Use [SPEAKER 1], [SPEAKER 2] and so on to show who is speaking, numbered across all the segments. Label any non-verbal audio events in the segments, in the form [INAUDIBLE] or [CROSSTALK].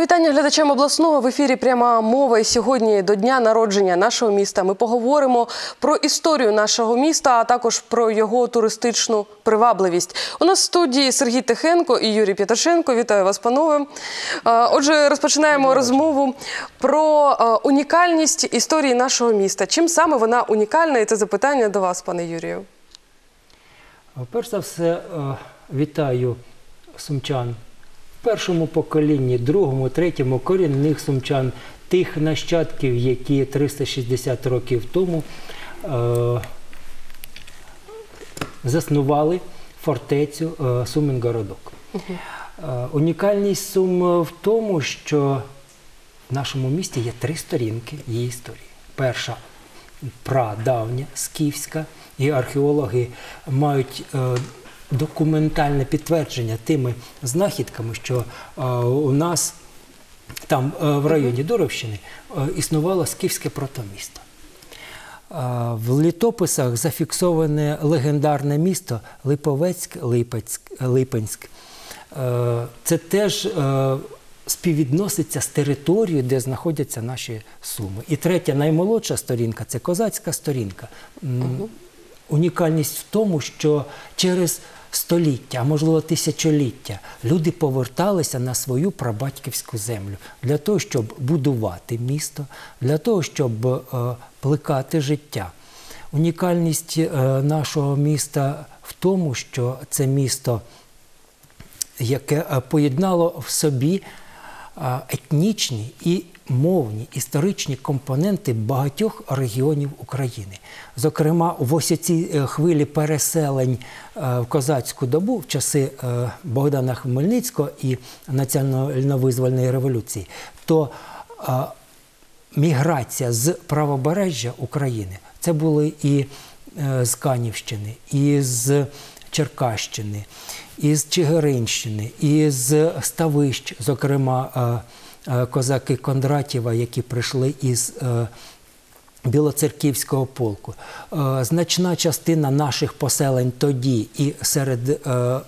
[SPEAKER 1] Вітання глядачам обласного в ефірі. Пряма мова. І сьогодні до дня народження нашого міста. Ми поговоримо про історію нашого міста, а також про його туристичну привабливість. У нас в студії Сергій Тихенко і Юрій П'яташенко. Вітаю вас, панове. Отже, розпочинаємо розмову про унікальність історії нашого міста. Чим саме вона унікальна? І це запитання до вас, пане Юрію.
[SPEAKER 2] Перш за все, вітаю сумчан першому поколінні, другому, третьому корінних сумчан, тих нащадків, які 360 років тому е, заснували фортецю е, Сумин-Городок. Е, Унікальність Сум в тому, що в нашому місті є три сторінки її історії. Перша прадавня, скіфська, і археологи мають е, документальне підтвердження тими знахідками, що е, у нас там е, в районі Доровщини е, існувало скіфське протомісто. В літописах зафіксоване легендарне місто Липовецьк, Липецьк, Липенськ. Це теж співвідноситься з територією, де знаходяться наші суми. І третя, наймолодша сторінка це козацька сторінка. Унікальність в тому, що через століття, а можливо тисячоліття, люди поверталися на свою прабатьківську землю для того, щоб будувати місто, для того, щоб е, плекати життя. Унікальність е, нашого міста в тому, що це місто яке е, поєднало в собі е, етнічні і мовні історичні компоненти багатьох регіонів України. Зокрема, в ось цій е, хвилі переселень е, в козацьку добу в часи е, Богдана Хмельницького і національно-визвольної революції, то міграція з правобережжя України це були і з Канівщини, і з Черкащини, і з Чигиринщини, і з Ставищ, зокрема козаки Кондратєва, які прийшли із е, Білоцерківського полку. Е, Значна частина наших поселень тоді і серед е,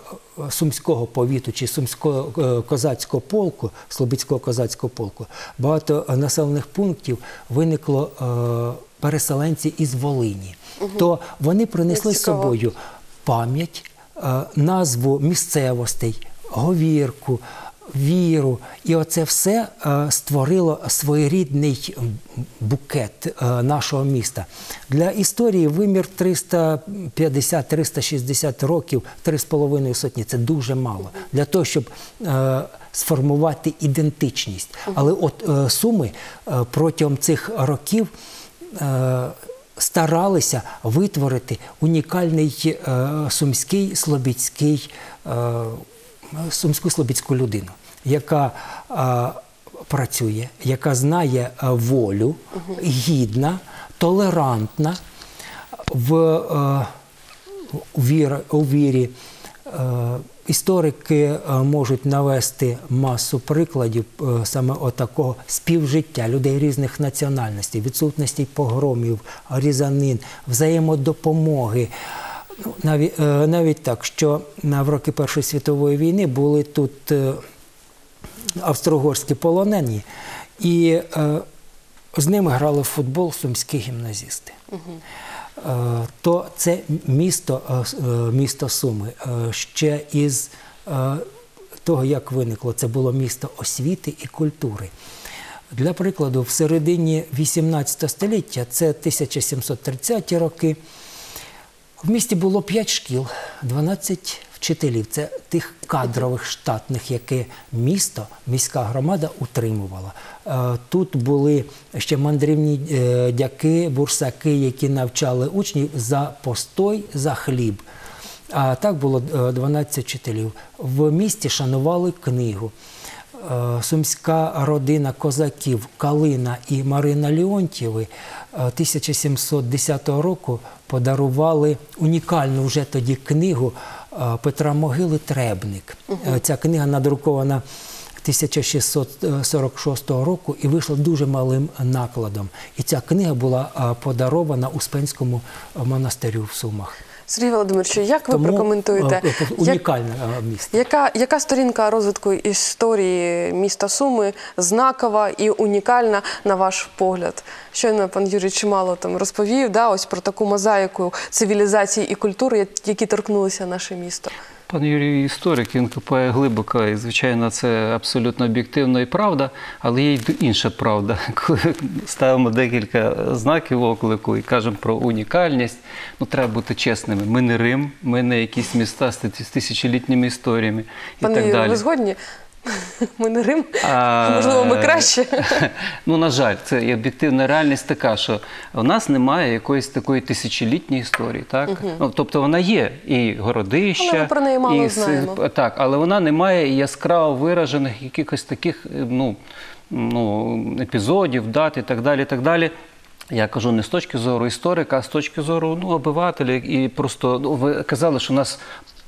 [SPEAKER 2] Сумського повіту чи Сумського е, козацького полку, Слобідського козацького полку, багато населених пунктів виникло е, переселенці із Волині. То вони принесли з собою пам'ять, е, назву місцевостей, говірку, віру. І оце все е, створило своєрідний букет е, нашого міста. Для історії вимір 350-360 років, 3,5 сотні це дуже мало. Для того, щоб е, сформувати ідентичність. Але от суми протягом цих років. Старалися витворити унікальний е, сумський слобідський, е, сумську слобідську людину, яка е, працює, яка знає е, волю, гідна, толерантна в е, у вірі. Історики можуть навести масу прикладів саме отакого співжиття людей різних національностей, відсутності погромів, різанин, взаємодопомоги. Ну, навіть, навіть так, що в роки Першої світової війни були тут австро-угорські полонені, і е, з ними грали в футбол сумські гімназісти. Е, То це місто, е, місто Суми ще із того, як виникло, це було місто освіти і культури. Для прикладу, в середині 18 століття, це 1730 роки, в місті було 5 шкіл, 12 вчителів. Це тих кадрових штатних, яке місто, міська громада утримувала. Е, Тут були ще мандрівні е, дяки, бурсаки, які навчали учнів за постой, за хліб. А так було е, 12 вчителів. В місті шанували книгу. Е, Сумська родина козаків Калина і Марина Леонтьєви е, 1710 року подарували унікальну вже тоді книгу е, Петра Могили Требник. Е, Ця книга надрукована 1646 року і вийшла дуже малим накладом. І ця книга була е, подарована Успенському монастирю в Сумах.
[SPEAKER 1] Сергій Володимирович, як ви
[SPEAKER 2] Тому,
[SPEAKER 1] прокоментуєте?
[SPEAKER 2] унікальне е,
[SPEAKER 1] Як-
[SPEAKER 2] е, місто.
[SPEAKER 1] Яка, яка сторінка розвитку історії міста Суми знакова і унікальна на ваш погляд? Щойно пан Юрій чимало там розповів да, ось про таку мозаїку цивілізації і культури, які торкнулися наше місто.
[SPEAKER 3] Пан Юрій історик, він копає глибоко, і звичайно, це абсолютно об'єктивно і правда, але є й інша правда. [LAUGHS] Коли ставимо декілька знаків оклику і кажемо про унікальність, ну треба бути чесними. Ми не Рим, ми не якісь міста з ти- з тисячолітніми історіями і
[SPEAKER 1] Пане
[SPEAKER 3] так
[SPEAKER 1] Юрій,
[SPEAKER 3] далі.
[SPEAKER 1] ви згодні? Ми не Рим,
[SPEAKER 3] А,
[SPEAKER 1] можливо, ми краще. [LAUGHS]
[SPEAKER 3] Ну, на жаль, це і об'єктивна реальність така, що у нас немає якоїсь такої тисячолітньої історії. Так? Ну, тобто вона є і городища,
[SPEAKER 1] Але ми про неї мало
[SPEAKER 3] і
[SPEAKER 1] знаємо.
[SPEAKER 3] так, але вона не має яскраво виражених якихось таких е, ну, ну, епізодів, дат і так далі. І так далі. Я кажу не з точки зору історика, а з точки зору ну, обивателя. І просто ну, ви казали, що у нас.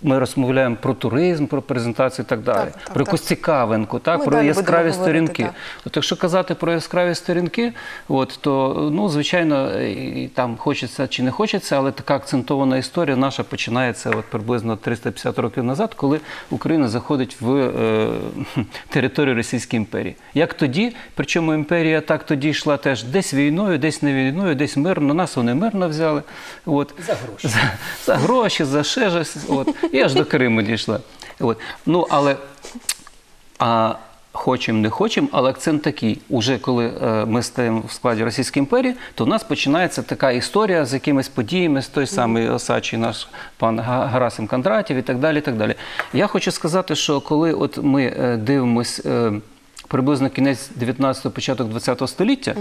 [SPEAKER 3] Ми розмовляємо про туризм, про презентацію і так далі,
[SPEAKER 1] Так, так,
[SPEAKER 3] про якусь цікавинку, так,
[SPEAKER 1] Ми
[SPEAKER 3] про яскраві
[SPEAKER 1] говорити,
[SPEAKER 3] сторінки.
[SPEAKER 1] так.
[SPEAKER 3] От якщо казати про яскраві сторінки, от, то ну, звичайно, і там хочеться чи не хочеться, але така акцентована історія наша починається от приблизно 350 років назад, коли Україна заходить в е, [LAUGHS] територію Російської імперії. Як тоді, причому імперія так тоді йшла теж десь війною, десь не війною, десь мирно. Нас вони мирно взяли. От.
[SPEAKER 2] За гроші.
[SPEAKER 3] За, за гроші, за ще. От. І аж до Криму дійшла. От. Ну, але а хочемо, не хочемо, але акцент такий. Уже коли е, ми стаємо в складі Російської імперії, то в нас починається така історія з якимись подіями, з той самий Осадчий наш пан Гарасим Кондратів і так далі. І так далі. Я хочу сказати, що коли от ми е, дивимось. е, Приблизно кінець 19-го, початок 20-го століття,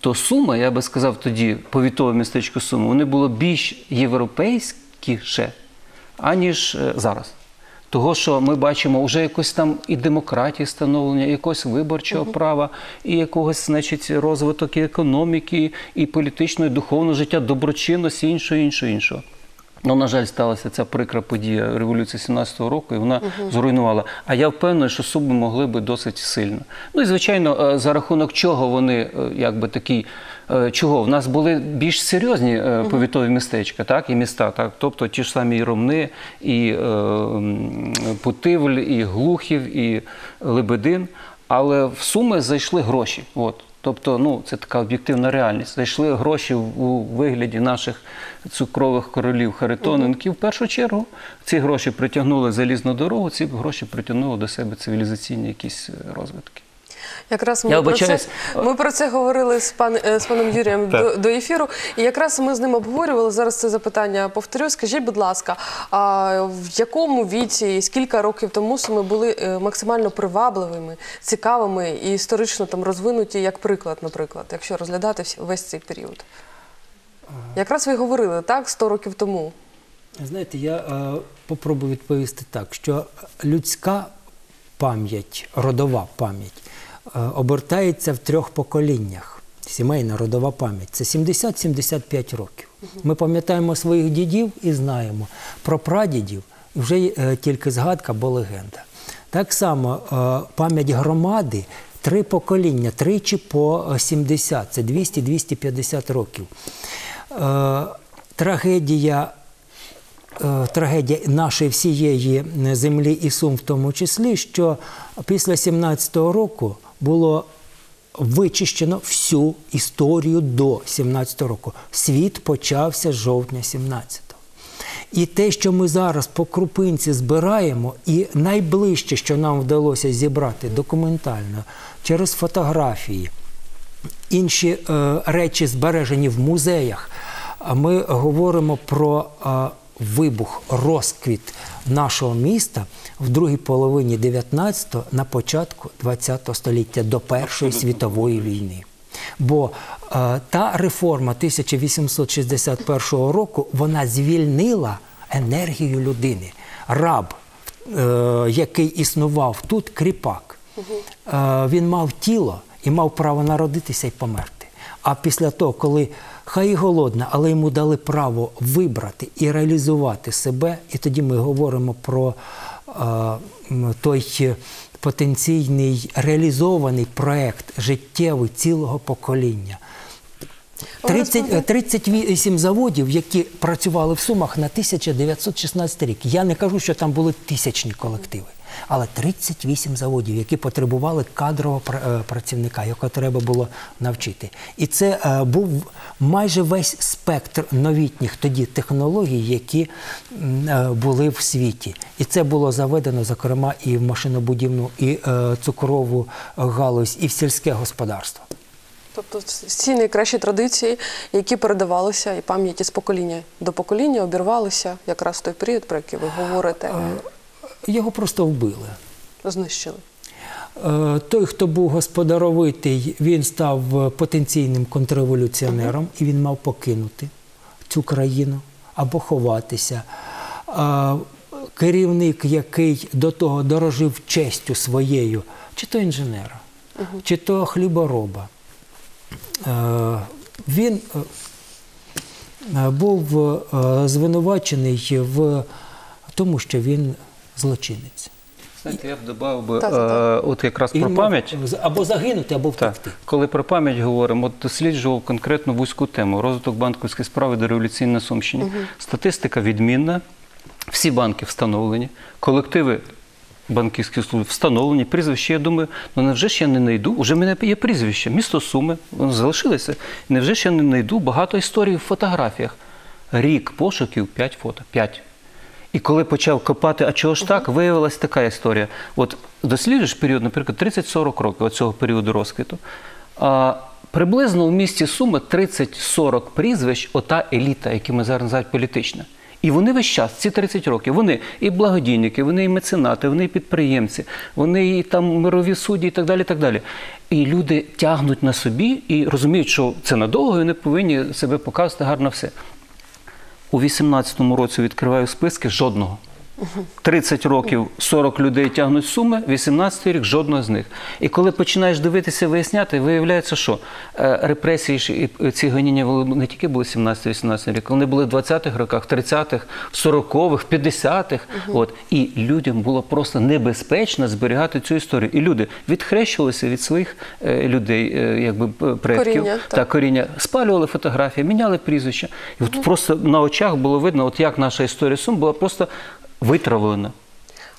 [SPEAKER 3] то Суми, я би сказав тоді, повітове містечко Суми, вони було більш європейськіше, аніж е, зараз. Того, що ми бачимо вже якось там і демократії становлення, і якогось виборчого права, і якогось, значить, розвиток і економіки, і політичного, і духовного життя, доброчинності, іншого, іншого, іншого. Ну, на жаль, сталася ця прикра подія революції 17-го року, і вона зруйнувала. А я впевнений, що суби могли би досить сильно. Ну і звичайно, е, за рахунок чого вони, е, якби такі, е, чого в нас були більш серйозні повітові містечка, так і міста, так, тобто ті ж самі і Ромни, і е, Путивль, і Глухів, і Лебедин. Але в суми зайшли гроші. От. Тобто, ну, це така об'єктивна реальність. Зайшли гроші у вигляді наших цукрових королів Харитоненків. В першу чергу ці гроші притягнули залізну дорогу, ці гроші притягнули до себе цивілізаційні якісь е, розвитки.
[SPEAKER 1] Якраз ми,
[SPEAKER 3] Я
[SPEAKER 1] про це, ми про це говорили з, пан, е, з паном Юрієм до, до ефіру. І якраз ми з ним обговорювали. Зараз це запитання повторю. Скажіть, будь ласка, а в якому віці і скільки років тому ми були е, максимально привабливими, цікавими і історично там розвинуті, як приклад, наприклад, якщо розглядати весь цей період? Якраз ви говорили, так, 100 років тому.
[SPEAKER 2] Знаєте, я е, попробую відповісти так, що людська пам'ять, родова пам'ять е, обертається в трьох поколіннях. Сімейна родова пам'ять це 70-75 років. Ми пам'ятаємо своїх дідів і знаємо про прадідів, вже е, тільки згадка або легенда. Так само е, пам'ять громади три покоління, тричі по е, 70, це 200-250 років. Е, Трагедія е, трагедія нашої всієї землі і сум в тому числі, що після 17-го року було вичищено всю історію до 17-го року. Світ почався з жовтня 17-го. І те, що ми зараз по крупинці збираємо, і найближче, що нам вдалося зібрати документально через фотографії, інші е, речі збережені в музеях. Ми говоримо про е, вибух, розквіт нашого міста в другій половині 19-го, на початку 20-го століття до Першої світової війни. Бо е, та реформа 1861 року вона звільнила енергію людини. Раб, е, який існував тут, кріпак, е, він мав тіло і мав право народитися і померти. А після того, коли хай і голодна, але йому дали право вибрати і реалізувати себе, і тоді ми говоримо про е, той потенційний реалізований проект життєвий цілого покоління. 30, е, 38 заводів, які працювали в Сумах на 1916 рік. Я не кажу, що там були тисячні колективи, але 38 заводів, які потребували кадрового е, працівника, якого треба було навчити. І це е, був майже весь спектр новітніх тоді технологій, які е, були в світі. І це було заведено, зокрема, і в машинобудівну, і е, цукрову галузь, і в сільське господарство.
[SPEAKER 1] Тобто ці найкращі традиції, які передавалися і пам'яті з покоління до покоління, обірвалися якраз в той період, про який ви говорите,
[SPEAKER 2] Його просто вбили.
[SPEAKER 1] знищили.
[SPEAKER 2] Е, Той, хто був господаровитий, він став е, потенційним контрреволюціонером, і він мав покинути цю країну або ховатися. Керівник, який до того дорожив честю своєю, чи то інженера, чи то хлібороба, е, він е, е, був е, звинувачений в тому, що він злочинець.
[SPEAKER 3] Знаєте, я б додав би,
[SPEAKER 1] Так, так.
[SPEAKER 3] е, от якраз про пам'ять.
[SPEAKER 2] Або загинути, або
[SPEAKER 3] Так,
[SPEAKER 2] втекти.
[SPEAKER 3] коли про пам'ять говоримо, от досліджував конкретно вузьку тему розвиток банківської справи до революційної на Сумщині. Статистика відмінна, всі банки встановлені, колективи банківських служб встановлені, прізвище. Я думаю, ну невже ж я не знайду? Уже в мене є прізвище, місто Суми, воно залишилося. Невже ж я не знайду багато історій в фотографіях? Рік пошуків 5 фото. 5. І коли почав копати, а чого ж так, виявилася така історія. От досліджуєш період, наприклад, 30-40 років цього періоду розквіту. А, приблизно в місті Суми 30-40 прізвищ, ота еліта, які ми зараз називаємо політична. І вони весь час, ці 30 років, вони і благодійники, вони і меценати, вони і підприємці, вони і там мирові судді і так далі. І, так далі. і люди тягнуть на собі і розуміють, що це надовго, і вони повинні себе показувати гарно все. У 18-му році відкриваю списки жодного. 30 років 40 людей тягнуть суми, 18 рік жодного з них. І коли починаєш дивитися, виясняти, виявляється, що е, репресії і ці гоніння не тільки були 17-18 рік, вони були в 20-х роках, в 30-х, в 40-х, в 50-х. От. І людям було просто небезпечно зберігати цю історію. І люди відхрещувалися від своїх е, людей, е, якби предків
[SPEAKER 1] Коріння, так.
[SPEAKER 3] та коріння, спалювали фотографії, міняли прізвища. І от просто на очах було видно, от як наша історія Сум була просто витравлена.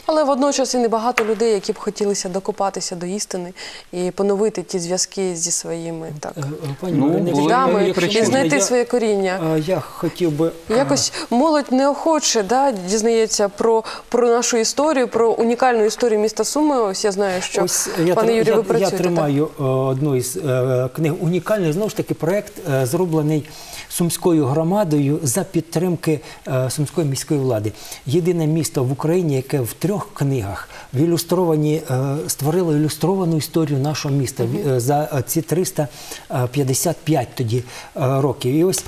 [SPEAKER 1] Але водночас і небагато людей, які б хотілося докопатися до істини і поновити ті зв'язки зі своїми так,
[SPEAKER 2] Е, е, Пані
[SPEAKER 3] Ну, якщо
[SPEAKER 1] і знайти
[SPEAKER 2] я-
[SPEAKER 1] своє коріння.
[SPEAKER 2] Я хотів би
[SPEAKER 1] Якось молодь неохоче да, дізнається про, про нашу історію, про унікальну історію міста Суми. Ось я знаю, що
[SPEAKER 2] Ось я,
[SPEAKER 1] пане Юрію,
[SPEAKER 2] я,
[SPEAKER 1] ви
[SPEAKER 2] я
[SPEAKER 1] працюєте. так?
[SPEAKER 2] тримаю е, одну із е, книг унікальний, знову ж таки, проект е, зроблений сумською громадою за підтримки е, сумської міської влади. Єдине місто в Україні, яке в трьох книгах в ілюстровані е, створило ілюстровану історію нашого міста е, за е, ці 355 тоді років. І ось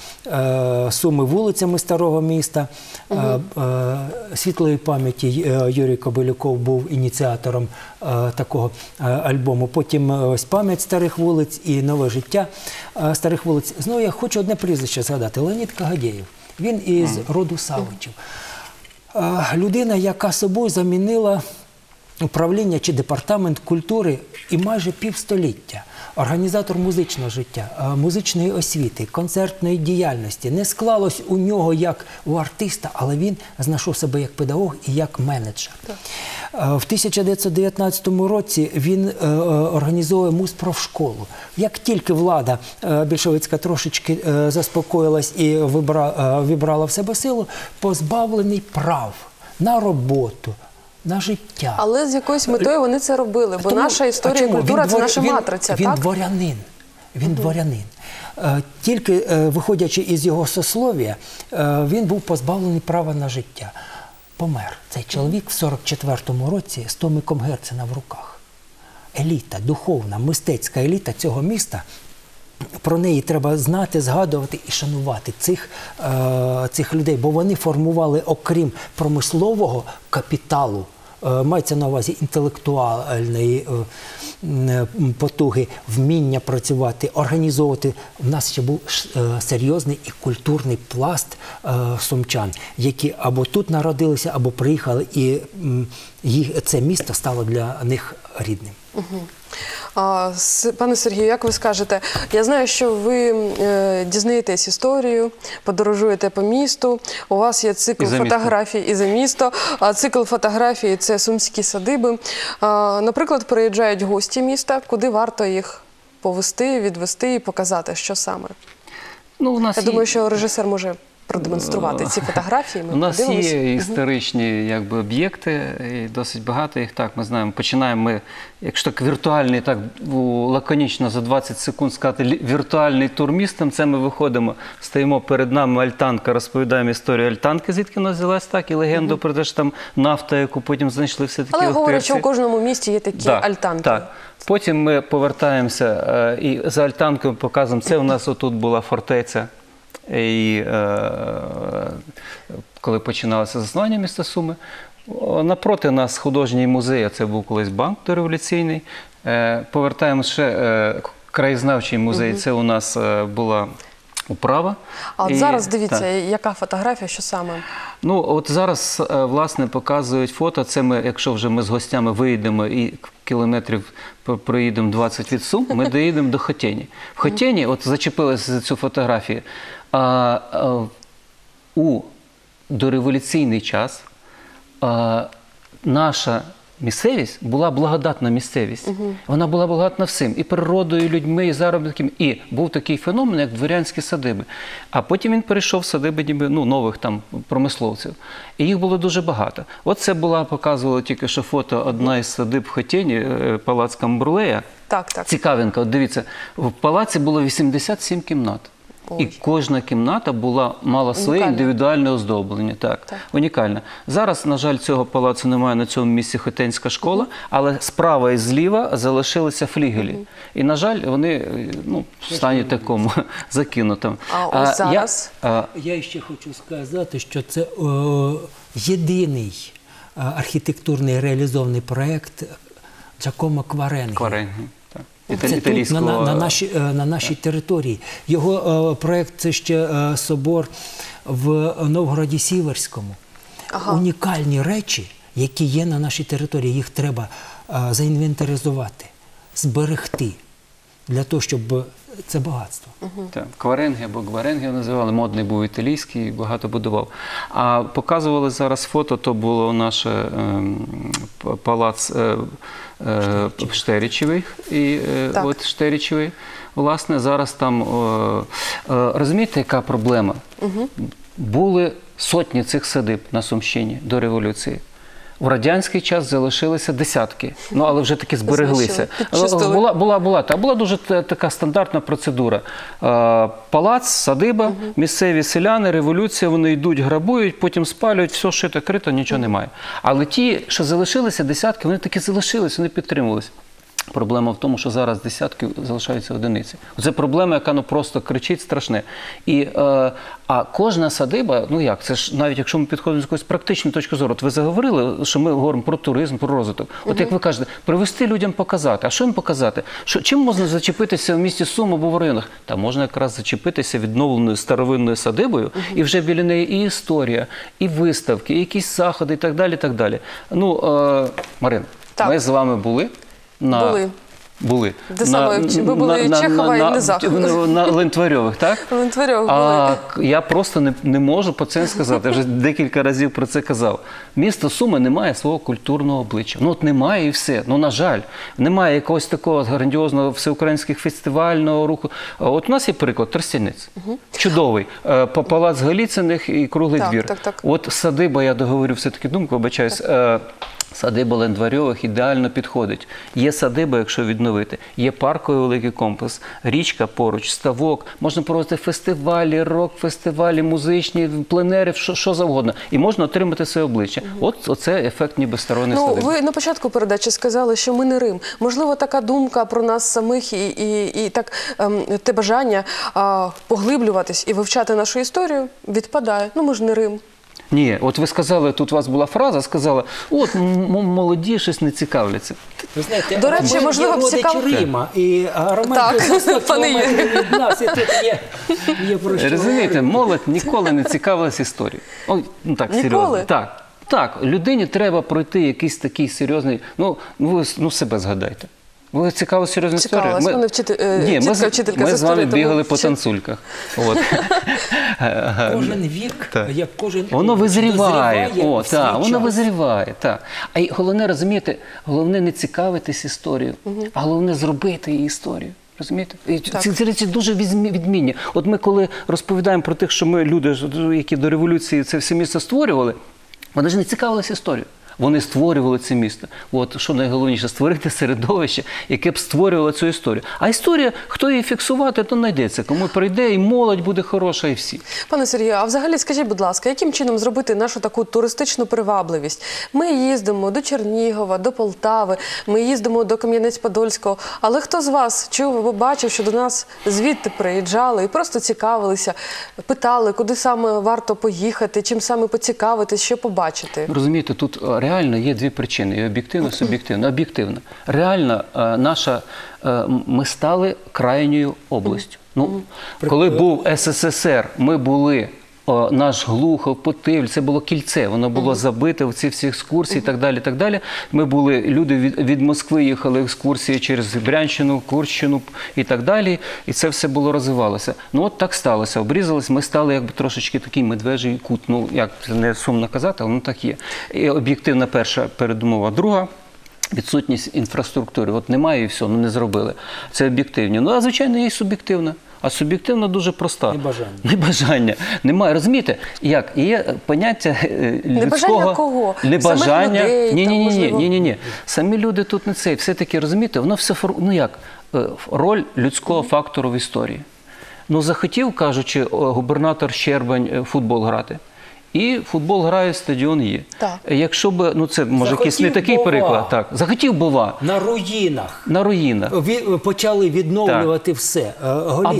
[SPEAKER 2] суми вулицями старого міста. Світлої пам'яті Юрій Кобилюков був ініціатором такого альбому. Потім ось пам'ять старих вулиць і нове життя старих вулиць. Знову я хочу одне прізвище згадати: Леонід Кагадєєв. Він із роду Савичів. Людина, яка собою замінила управління чи департамент культури і майже півстоліття. Організатор музичного життя, е, музичної освіти, концертної діяльності. Не склалось у нього як у артиста, але він знайшов себе як педагог і як менеджер. Е, В 1919 році він е, організовує музпрофшколу. Як тільки влада більшовицька трошечки заспокоїлась і вибра- е, в себе силу, позбавлений прав на роботу, на життя.
[SPEAKER 1] Але з якоюсь метою вони це робили, бо
[SPEAKER 2] Тому-
[SPEAKER 1] наша історія і культура
[SPEAKER 2] Він
[SPEAKER 1] це
[SPEAKER 2] двор-
[SPEAKER 1] наша
[SPEAKER 2] він-
[SPEAKER 1] матриця,
[SPEAKER 2] Він
[SPEAKER 1] так?
[SPEAKER 2] дворянин. Він дворянин. Е, Тільки е, виходячи із його сослов'я, е, він був позбавлений права на життя. Помер цей чоловік в 44-му році з Томиком Герцена в руках. Еліта, духовна, мистецька еліта цього міста. Про неї треба знати, згадувати і шанувати цих, е, цих людей, бо вони формували, окрім промислового капіталу, мається на увазі інтелектуальної е, потуги, вміння працювати, організовувати. У нас ще був е, серйозний і культурний пласт е, сумчан, які або тут народилися, або приїхали, і їх це місто стало для них рідним.
[SPEAKER 1] С- Пане Сергію, як ви скажете, я знаю, що ви е, дізнаєтесь історію, подорожуєте по місту. У вас є цикл
[SPEAKER 3] І
[SPEAKER 1] фотографій і за місто. А цикл фотографій це сумські садиби. Наприклад, приїжджають гості міста, куди варто їх повести, відвести і показати, що саме.
[SPEAKER 3] Ну, у нас
[SPEAKER 1] Я
[SPEAKER 3] є-
[SPEAKER 1] думаю, що режисер може продемонструвати ці фотографії. Ми
[SPEAKER 3] У нас
[SPEAKER 1] подивимось.
[SPEAKER 3] є історичні якби, об'єкти, і досить багато їх. Так, ми знаємо. Починаємо ми, якщо так віртуальний, так лаконічно за 20 секунд сказати, віртуальний тур містом. Це ми виходимо, стоїмо перед нами Альтанка, розповідаємо історію Альтанки, звідки вона взялась так, і легенду про те, що там нафта, яку потім знайшли все-таки.
[SPEAKER 1] Але говорять, що у кожному місті є такі
[SPEAKER 3] Так,
[SPEAKER 1] альтанки.
[SPEAKER 3] Так. Потім ми повертаємося е, і за альтанкою показуємо. Це у нас отут була фортеця. І е, коли починалося заснування міста Суми, напроти нас художній музей, а це був колись банк дореволюційний. Е, повертаємося ще е, краєзнавчий музей. Це у нас е, була управа.
[SPEAKER 1] А от
[SPEAKER 3] І-
[SPEAKER 1] зараз дивіться,
[SPEAKER 3] так.
[SPEAKER 1] яка фотографія, що саме.
[SPEAKER 3] Ну, от зараз, власне, показують фото. Це ми, якщо вже ми з гостями виїдемо і кілометрів проїдемо 20 від Сум, ми доїдемо до Хотєні. В Хотєні, от зачепилися за цю фотографію, а, а, у дореволюційний час а, наша місцевість була благодатна місцевість. Вона була благодатна всім і природою, і людьми, і заробітком. І був такий феномен, як дворянські садиби. А потім він перейшов в садиби ніби, ну, нових там промисловців. І їх було дуже багато. От це була, показувала тільки що фото одна із садиб в Хотєні, е, палац Камбрлея.
[SPEAKER 1] Так, так.
[SPEAKER 3] Цікавинка, от дивіться, в палаці було 87 кімнат. І кожна кімната була мала своє індивідуальне оздоблення. Так,
[SPEAKER 1] Так.
[SPEAKER 3] унікальне. Зараз, на жаль, цього палацу немає на цьому місці Хотенська школа, але справа і зліва залишилися флігелі. І, на жаль, вони е, ну, в стані такому [LAUGHS] закинутому.
[SPEAKER 1] А ось
[SPEAKER 3] я-
[SPEAKER 1] зараз?
[SPEAKER 3] а,
[SPEAKER 2] Я ще хочу сказати, що це о, єдиний е, архітектурний реалізований проєкт Джакомо Кваренгі.
[SPEAKER 3] Кваренгі,
[SPEAKER 2] Це тут, на, на, на, нашій, е, на нашій території. Його е, проєкт це ще е, собор в Новгороді Сіверському.
[SPEAKER 1] Ага.
[SPEAKER 2] Унікальні речі, які є на нашій території, їх треба е, заінвентаризувати, зберегти для того, щоб це багатство.
[SPEAKER 3] Так, Кваренги або Гваренги називали, модний був італійський, багато будував. А показували зараз фото, то було наше ем, палац е, е, Штерічевий. І, е, от Штерічевий. Власне, зараз там, е, е, розумієте, яка проблема? Були сотні цих садиб на Сумщині до революції. В радянський час залишилися десятки, ну але вже таки збереглися. Була, була, була, та, була дуже така стандартна процедура. Е, Палац, садиба, місцеві селяни, революція, вони йдуть, грабують, потім спалюють, все шито, крито, нічого немає. Але ті, що залишилися, десятки, вони таки залишились, вони підтримувалися. Проблема в тому, що зараз десятки залишаються одиниці. Це проблема, яка ну просто кричить страшне. І, е, а кожна садиба, ну як, це ж навіть якщо ми підходимо з якоїсь практичної точки зору, от ви заговорили, що ми говоримо про туризм, про розвиток. От як ви кажете, привести людям показати. А що їм показати? Що, чим можна зачепитися в місті Сум або в районах? Та можна якраз зачепитися відновленою старовинною садибою, і вже біля неї і історія, і виставки, і якісь заходи, і так далі. І так далі. Ну, е, Марин,
[SPEAKER 1] Так.
[SPEAKER 3] ми з вами були на
[SPEAKER 1] Були.
[SPEAKER 3] були.
[SPEAKER 1] Де саме? Ви були Чехова і Низах.
[SPEAKER 3] На, на Лентварьових, так? [LAUGHS]
[SPEAKER 1] Лентварьових
[SPEAKER 3] А
[SPEAKER 1] були.
[SPEAKER 3] я просто не, не можу про це сказати. Я вже [LAUGHS] декілька разів про це казав. Місто Суми не має свого культурного обличчя. Ну от немає і все. Ну на жаль, немає якогось такого грандіозного всеукраїнських фестивального руху. От у нас є приклад Тростянець. Чудовий. Е, па- Палац Галіциних і круглий
[SPEAKER 1] Так,
[SPEAKER 3] двір.
[SPEAKER 1] так, так.
[SPEAKER 3] От садиба, я договорю все-таки думку, вибачаюсь. е, Садиба Лендварьових ідеально підходить. Є садиба, якщо відновити, є парковий великий комплекс, річка поруч, ставок, можна проводити фестивалі, рок-фестивалі, музичні, пленери, що, що завгодно. І можна отримати своє обличчя. От оце ефект ніби старої
[SPEAKER 1] Ну,
[SPEAKER 3] садиби.
[SPEAKER 1] ви на початку передачі сказали, що ми не Рим. Можливо, така думка про нас самих і, і, і так ем, те бажання а, поглиблюватись і вивчати нашу історію відпадає. Ну, ми ж не Рим.
[SPEAKER 3] Ні, от ви сказали, тут у вас була фраза, сказала, от молоді щось не цікавляться.
[SPEAKER 2] Ви знаєте,
[SPEAKER 1] До речі, можливо, б
[SPEAKER 2] родичі
[SPEAKER 1] цікаво-
[SPEAKER 2] Рима, і Роман
[SPEAKER 1] Так,
[SPEAKER 2] тут за 100
[SPEAKER 1] пане
[SPEAKER 2] є, є про що
[SPEAKER 3] Розумієте,
[SPEAKER 2] говорити.
[SPEAKER 3] молодь ніколи не цікавилась історією. Ой, ну так,
[SPEAKER 1] Ніколи?
[SPEAKER 3] серйозно. Так. Так, людині треба пройти якийсь такий серйозний. Ну, ну ви ну, себе згадайте. Ви цікава серйозна історія?
[SPEAKER 1] Цікавилась. Мене вчитель- е,
[SPEAKER 3] Ні, ми, з-
[SPEAKER 1] вчителька
[SPEAKER 3] ми
[SPEAKER 1] з
[SPEAKER 3] вами
[SPEAKER 1] тому
[SPEAKER 3] бігали по танцульках. От. [LAUGHS]
[SPEAKER 2] Кожен вік,
[SPEAKER 3] Так.
[SPEAKER 2] як кожен
[SPEAKER 3] Воно визріває, о, так, воно визріває. Так. А й головне, розумієте, головне не цікавитись історією, а головне зробити її історію. Розумієте? І ці, ці речі дуже відмінні. От ми коли розповідаємо про тих, що ми люди, які до революції це все місто створювали, вони ж не цікавилися історією. Вони створювали це місто. От що найголовніше створити середовище, яке б створювало цю історію. А історія, хто її фіксувати, то знайдеться. Кому прийде, і молодь буде хороша, і всі.
[SPEAKER 1] Пане Сергію, а взагалі скажіть, будь ласка, яким чином зробити нашу таку туристичну привабливість? Ми їздимо до Чернігова, до Полтави, ми їздимо до Кам'янець-Подольського. Але хто з вас чув або бачив, що до нас звідти приїжджали і просто цікавилися, питали, куди саме варто поїхати, чим саме поцікавитись, що побачити?
[SPEAKER 3] Розумієте, тут е, реально є дві причини: і об'єктивно, і суб'єктивно. Об'єктивно. Реально, е, наша е, ми стали крайньою областю. Ну, коли був СССР, ми були. О, Наш Глухов, Потивль, це було кільце, воно було забите в ці всі екскурсії і так далі. так далі. Ми були, люди від, від Москви їхали екскурсії через Брянщину, Курщину і так далі. І це все було розвивалося. Ну от так сталося. Обрізались, ми стали якби трошечки такий медвежий кут. Ну як це не сумно казати, але ну так є. І об'єктивна перша передумова. Друга. Відсутність інфраструктури. От немає і все, ну не зробили. Це об'єктивні. Ну, а звичайно, є і суб'єктивна. А суб'єктивна дуже проста.
[SPEAKER 2] Небажання.
[SPEAKER 3] Небажання. Немає. Розумієте, як? Є поняття людського...
[SPEAKER 1] Небажання кого?
[SPEAKER 3] Небажання.
[SPEAKER 1] Самих людей,
[SPEAKER 3] ні, ні, ні, ні, ні, ні, ні. Самі люди тут не цей. Все-таки, розумієте, воно все фор... ну як? Е, Роль людського фактору в історії. Ну, захотів, кажучи, губернатор Щербань е, футбол грати. І футбол грає, стадіон є.
[SPEAKER 1] Так.
[SPEAKER 3] Якщо б, ну це може якийсь не такий
[SPEAKER 2] Бова.
[SPEAKER 3] приклад. Так, захотів бува
[SPEAKER 2] На руїнах.
[SPEAKER 3] на руїнах.
[SPEAKER 2] Ві- Почали відновлювати все. Е, так.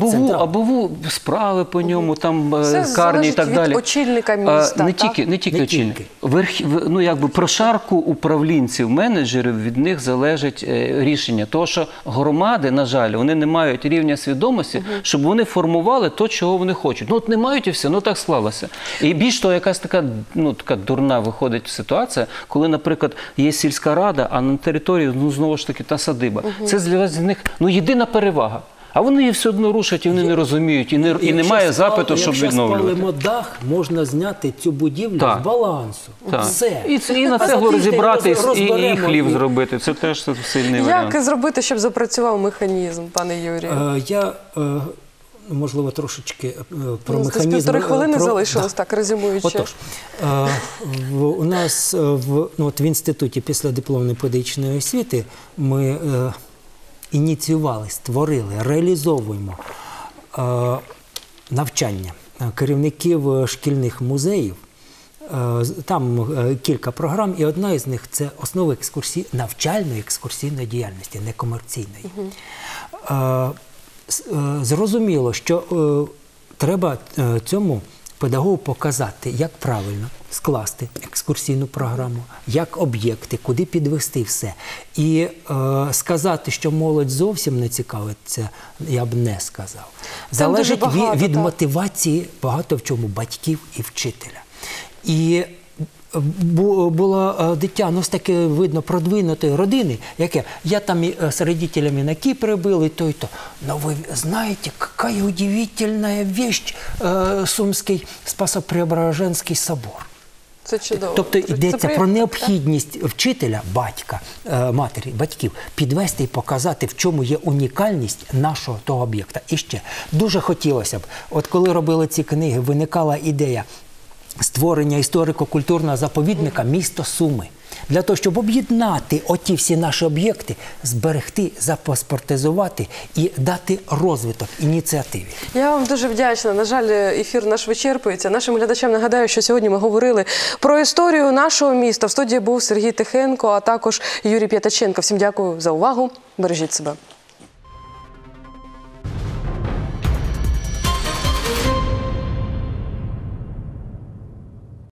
[SPEAKER 3] справи по ньому, там е,
[SPEAKER 1] Все
[SPEAKER 3] карні і
[SPEAKER 1] залежить
[SPEAKER 3] так
[SPEAKER 1] від
[SPEAKER 3] далі.
[SPEAKER 1] очільника міста,
[SPEAKER 3] Не
[SPEAKER 1] так?
[SPEAKER 3] тільки, не тільки
[SPEAKER 2] Не
[SPEAKER 3] очільник.
[SPEAKER 2] тільки.
[SPEAKER 3] Верх, в- ну, якби прошарку управлінців, менеджерів, від них залежить е, рішення. Того, що громади, на жаль, вони не мають рівня свідомості, щоб вони формували то, чого вони хочуть. Ну от не мають і все, ну так склалося. І більш того, якась така, ну, така дурна виходить ситуація, коли, наприклад, є сільська рада, а на території ну, знову ж таки та садиба. Це для них ну, єдина перевага. А вони її все одно рушать і вони не розуміють, і, не, і
[SPEAKER 2] Якщо
[SPEAKER 3] немає
[SPEAKER 2] спал-
[SPEAKER 3] запиту, щоб
[SPEAKER 2] якщо
[SPEAKER 3] відновлювати.
[SPEAKER 2] спалимо дах, можна зняти цю будівлю
[SPEAKER 3] Так.
[SPEAKER 2] з балансу.
[SPEAKER 3] Так.
[SPEAKER 2] Все.
[SPEAKER 3] І, це- і на цеглу
[SPEAKER 2] тиждень
[SPEAKER 3] і, і хлів зробити. Це теж сильний варіант.
[SPEAKER 1] Як зробити, щоб запрацював механізм, пане Юрію?
[SPEAKER 2] Е, Я, е, можливо, трошечки е, про механізм.
[SPEAKER 1] півтори
[SPEAKER 2] е,
[SPEAKER 1] хвилини
[SPEAKER 2] про-
[SPEAKER 1] залишилось,
[SPEAKER 2] Да.
[SPEAKER 1] так резюмуючи.
[SPEAKER 2] Отож, е, у нас в, ну, от в інституті післядипломної педагогічної освіти ми ініціювали, створили, реалізовуємо навчання керівників шкільних музеїв. Там кілька програм, і одна із них це основи екскурсії, навчальної екскурсійної діяльності, некомерційної. С- е, Зрозуміло, що е, треба е, цьому педагогу показати, як правильно скласти екскурсійну програму, як об'єкти, куди підвести все. І е, сказати, що молодь зовсім не цікавиться, я б не сказав. Залежить
[SPEAKER 1] багато,
[SPEAKER 2] від, від мотивації багато в чому батьків і вчителя. І було е, дитя, ну, з таке видно продвинутої родини, яке я там і, е, з родителями на Кіпр был, и то, и то. Но вы знаете, какая удивительная вещь э, Сумский Спасо-Преображенский собор.
[SPEAKER 1] Це чудово.
[SPEAKER 2] Тобто
[SPEAKER 1] Це
[SPEAKER 2] йдеться
[SPEAKER 1] приємно.
[SPEAKER 2] про необхідність вчителя, батька, е, матері, батьків підвести і показати, в чому є унікальність нашого того об'єкта. І ще дуже хотілося б, от коли робили ці книги, виникала ідея створення історико-культурного заповідника місто Суми. Для того, щоб об'єднати оті всі наші об'єкти, зберегти, запаспортизувати і дати розвиток ініціативі.
[SPEAKER 1] Я вам дуже вдячна. На жаль, ефір наш вичерпується. Нашим глядачам нагадаю, що сьогодні ми говорили про історію нашого міста. В студії був Сергій Тихенко, а також Юрій П'ятаченко. Всім дякую за увагу. Бережіть себе.